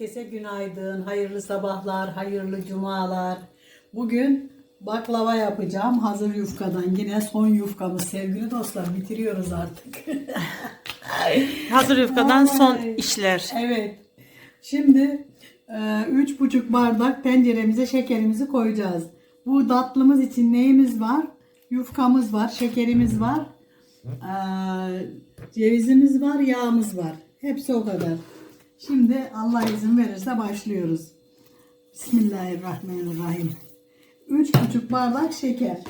Herkese günaydın, hayırlı sabahlar, hayırlı cumalar. Bugün baklava yapacağım hazır yufkadan. Yine son yufkamız sevgili dostlar bitiriyoruz artık. Hazır yufkadan son Ay. işler. evet. Şimdi e, üç buçuk bardak tenceremize şekerimizi koyacağız. Bu tatlımız için neyimiz var? Yufkamız var, şekerimiz var, e, cevizimiz var, yağımız var. Hepsi o kadar. Şimdi Allah izin verirse başlıyoruz. Bismillahirrahmanirrahim. Üç buçuk bardak şeker.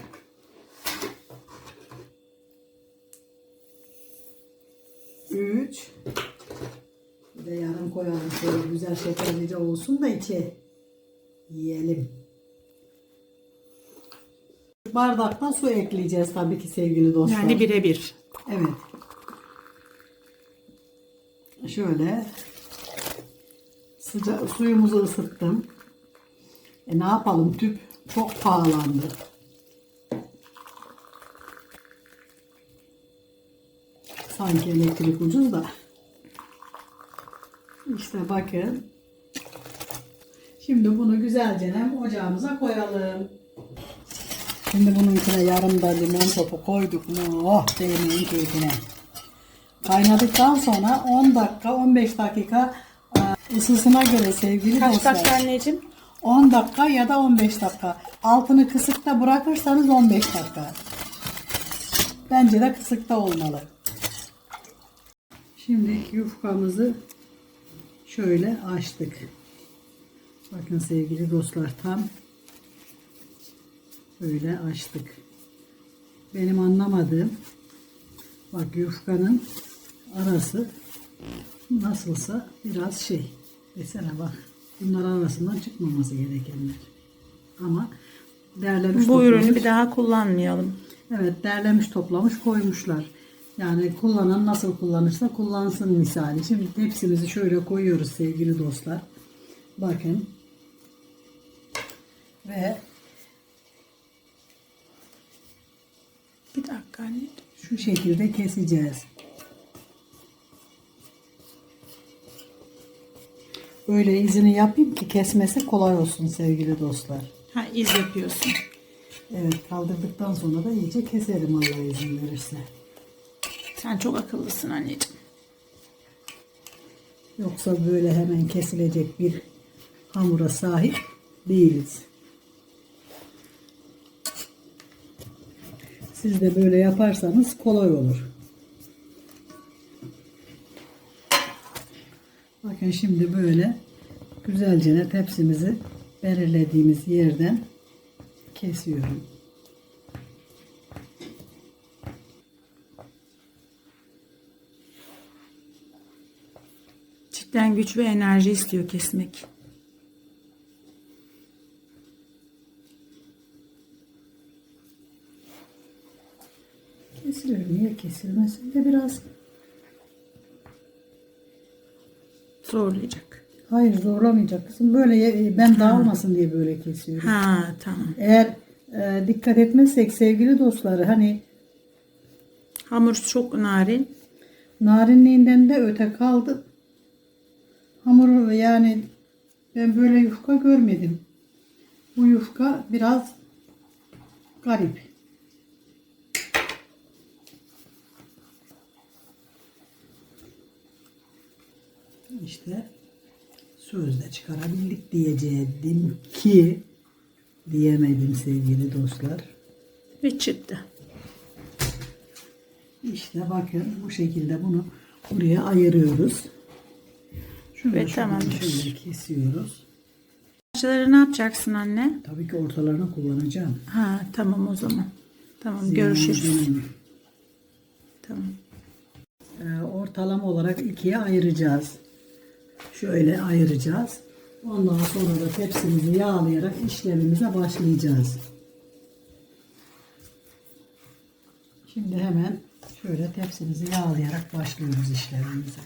Üç. Bir de yarım koyalım şöyle güzel şekerlice olsun da içi yiyelim. Bardaktan su ekleyeceğiz tabii ki sevgili dostlar. Yani birebir. Evet. Şöyle sıcak suyumuzu ısıttım. E ne yapalım tüp çok pahalandı. Sanki elektrik ucuz da. İşte bakın. Şimdi bunu güzelce ocağımıza koyalım. Şimdi bunun içine yarım da limon topu koyduk mu? Oh değmeyin keyfine. Kaynadıktan sonra 10 dakika 15 dakika ısısına göre sevgili Kaç dostlar. dakika anneciğim? 10 dakika ya da 15 dakika. Altını kısıkta bırakırsanız 15 dakika. Bence de kısıkta olmalı. Şimdi yufkamızı şöyle açtık. Bakın sevgili dostlar tam böyle açtık. Benim anlamadığım bak yufkanın arası nasılsa biraz şey desene bak bunlar arasından çıkmaması gerekenler. Ama derlemiş Bu ürünü toplamış- bir daha kullanmayalım. Evet derlemiş toplamış koymuşlar. Yani kullanan nasıl kullanırsa kullansın misali. Şimdi tepsimizi şöyle koyuyoruz sevgili dostlar. Bakın. Ve Bir dakika şu şekilde keseceğiz. Böyle izini yapayım ki kesmesi kolay olsun sevgili dostlar. Ha iz yapıyorsun. Evet kaldırdıktan sonra da iyice keserim Allah izin verirse. Sen çok akıllısın anneciğim. Yoksa böyle hemen kesilecek bir hamura sahip değiliz. Siz de böyle yaparsanız kolay olur. Bakın şimdi böyle güzelce tepsimizi belirlediğimiz yerden kesiyorum. Cidden güç ve enerji istiyor kesmek. Kesilir. Niye kesilmesin de biraz Zorlayacak. Hayır zorlamayacak kızım. Böyle ye- ben dağılmasın diye böyle kesiyorum. Ha tamam. Eğer e, dikkat etmezsek sevgili dostlar hani Hamur çok narin. narinliğinden de öte kaldı. Hamuru yani ben böyle yufka görmedim. Bu yufka biraz garip. İşte sözde çıkarabildik diyecektim ki diyemedim sevgili dostlar. Ve çıktı. İşte bakın bu şekilde bunu buraya ayırıyoruz. Şunu Ve tamamdır. şöyle kesiyoruz. Parçaları ne yapacaksın anne? Tabii ki ortalarına kullanacağım. Ha tamam o zaman. Tamam Ziyan görüşürüz. edemem. Tamam. Ee, ortalama olarak ikiye ayıracağız. Şöyle ayıracağız. Ondan sonra da tepsimizi yağlayarak işlemimize başlayacağız. Şimdi hemen şöyle tepsimizi yağlayarak başlıyoruz işlemimize.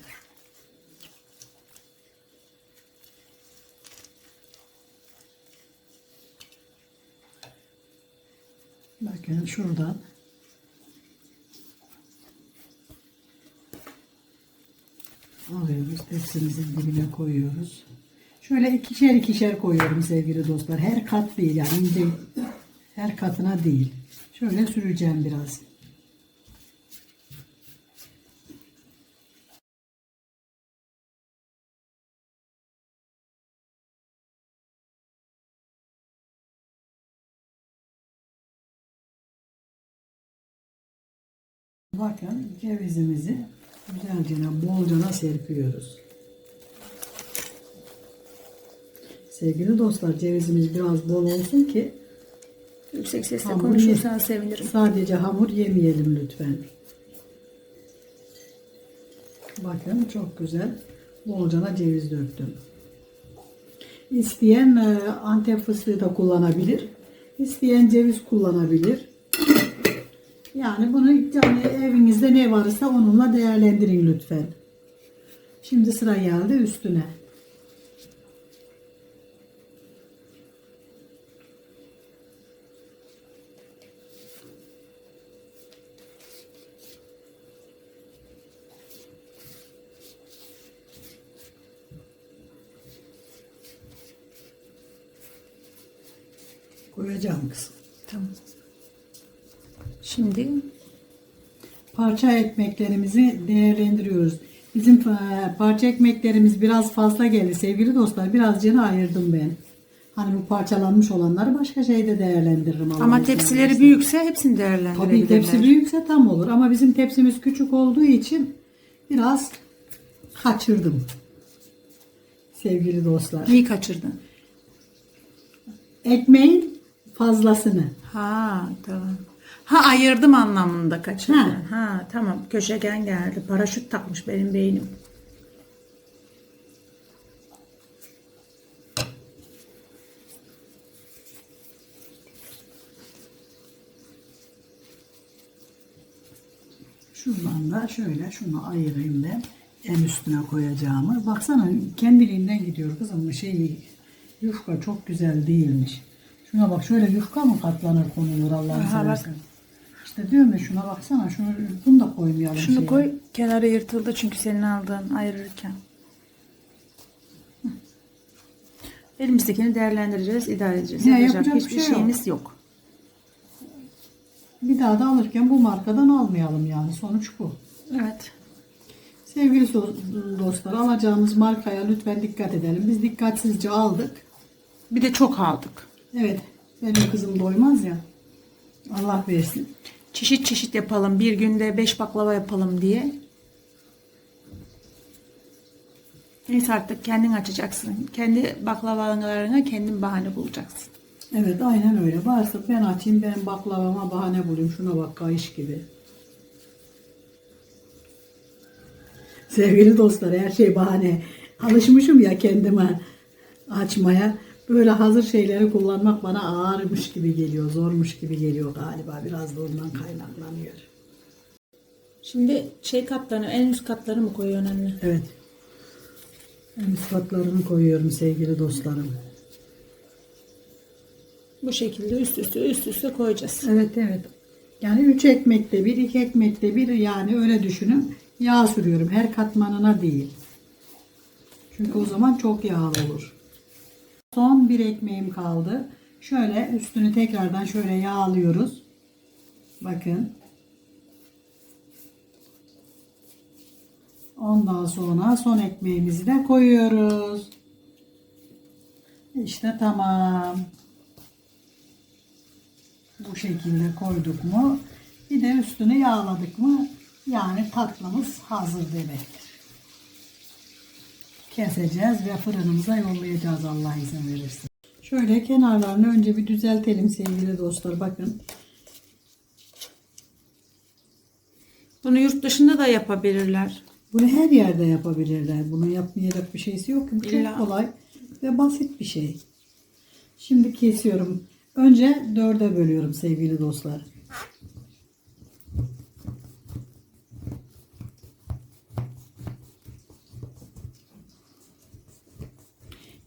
Bakın şuradan Tepsimizin dibine koyuyoruz. Şöyle ikişer ikişer koyuyorum sevgili dostlar. Her kat değil yani ince her katına değil. Şöyle süreceğim biraz. Bakın cevizimizi güzelce bolcana serpiyoruz. Sevgili dostlar cevizimiz biraz bol olsun ki Yüksek sesle Hamur konuşursan sevinirim. sadece hamur yemeyelim lütfen. Bakın çok güzel bolcana ceviz döktüm. İsteyen e, Antep fıstığı da kullanabilir. İsteyen ceviz kullanabilir. Yani bunu yani evinizde ne varsa onunla değerlendirin lütfen. Şimdi sıra geldi üstüne. Koyacağım kızım. Tamam. Şimdi Parça ekmeklerimizi değerlendiriyoruz. Bizim e, parça ekmeklerimiz biraz fazla geldi sevgili dostlar. Birazcını ayırdım ben. Hani bu parçalanmış olanları başka şeyde değerlendiririm. Ama tepsileri büyükse hepsini değerlendirebilirler. Tabii tepsi büyükse tam olur ama bizim tepsimiz küçük olduğu için biraz kaçırdım. Sevgili dostlar. Neyi kaçırdın? Ekmeğin fazlasını. Ha tamam. Ha ayırdım anlamında kaçırdın. Ha. Ha. tamam köşegen geldi. Paraşüt takmış benim beynim. Şuradan da şöyle şunu ayırayım ben. En üstüne koyacağımı. Baksana kendiliğinden gidiyor kızım. Şey, yufka çok güzel değilmiş. Şuna bak şöyle yufka mı katlanır konulur Allah'ını Aha, bak. seversen. İşte diyorum ya şuna baksana. Şunu, bunu da koymayalım. Şunu şeye. koy. Kenarı yırtıldı çünkü senin aldığın ayırırken. Elimizdekini değerlendireceğiz, idare edeceğiz. Ya, Yapacak yapacak bir hiçbir şey yok. şeyimiz yok. Bir daha da alırken bu markadan almayalım yani. Sonuç bu. Evet. Sevgili dostlar alacağımız markaya lütfen dikkat edelim. Biz dikkatsizce aldık. Bir de çok aldık. Evet benim kızım doymaz ya. Allah versin. Çeşit çeşit yapalım. Bir günde beş baklava yapalım diye. Neyse artık kendin açacaksın. Kendi baklavalarına kendin bahane bulacaksın. Evet aynen öyle. Varsa ben açayım benim baklavama bahane bulayım. Şuna bak kayış gibi. Sevgili dostlar her şey bahane. Alışmışım ya kendime açmaya. Böyle hazır şeyleri kullanmak bana ağırmış gibi geliyor. Zormuş gibi geliyor galiba. Biraz da ondan kaynaklanıyor. Şimdi şey katlarını, en üst katlarını mı koyuyorsun anne? Evet. En üst katlarını koyuyorum sevgili dostlarım. Bu şekilde üst üste üst üste koyacağız. Evet evet. Yani 3 ekmekte bir, 2 ekmekte bir yani öyle düşünün. Yağ sürüyorum her katmanına değil. Çünkü o zaman çok yağlı olur. Son bir ekmeğim kaldı. Şöyle üstünü tekrardan şöyle yağlıyoruz. Bakın. Ondan sonra son ekmeğimizi de koyuyoruz. İşte tamam. Bu şekilde koyduk mu bir de üstünü yağladık mı yani tatlımız hazır demektir. Keseceğiz ve fırınımıza yollayacağız Allah izin verirse. Şöyle kenarlarını önce bir düzeltelim sevgili dostlar bakın. Bunu yurt dışında da yapabilirler. Bunu her yerde yapabilirler. Bunu yapmayacak bir şeysi yok. Bu İlla. çok kolay ve basit bir şey. Şimdi kesiyorum. Önce dörde bölüyorum sevgili dostlar.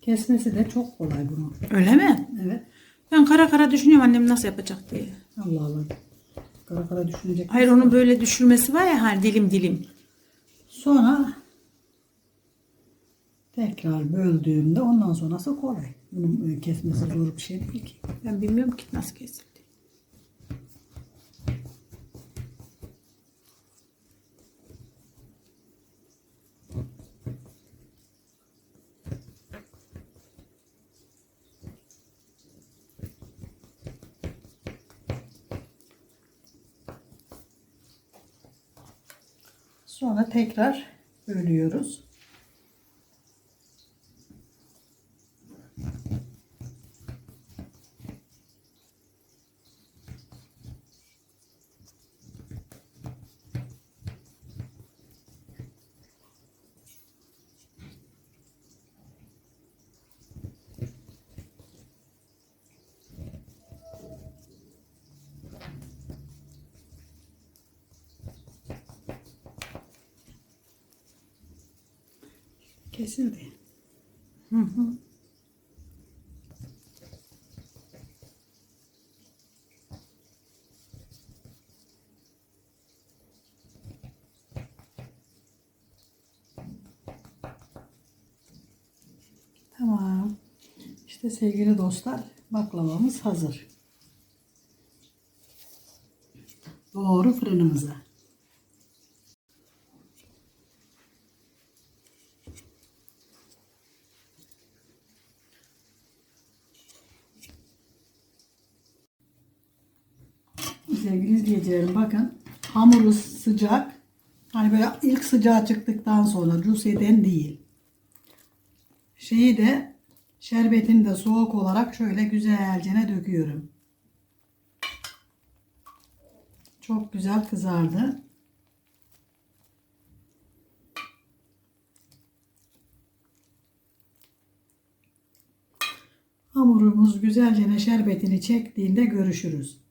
Kesmesi de çok kolay bunun. Öyle mi? Evet. Ben kara kara düşünüyorum annem nasıl yapacak diye. Allah Allah. Kara kara düşünecek. Hayır onun böyle düşürmesi var ya hani dilim dilim. Sonra Tekrar böldüğümde ondan sonrası kolay. Bunun e, kesmesi zor bir şey değil ki. Ben bilmiyorum ki nasıl kesildi. Sonra tekrar bölüyoruz. Kesildi. Hı hı. Tamam. İşte sevgili dostlar baklavamız hazır. Doğru fırınımıza. Sevgili izleyicilerim bakın hamuru sıcak. Hani böyle ilk sıcağı çıktıktan sonra Rusya'dan değil. Şeyi de şerbetini de soğuk olarak şöyle güzelce döküyorum. Çok güzel kızardı. Hamurumuz güzelce şerbetini çektiğinde görüşürüz.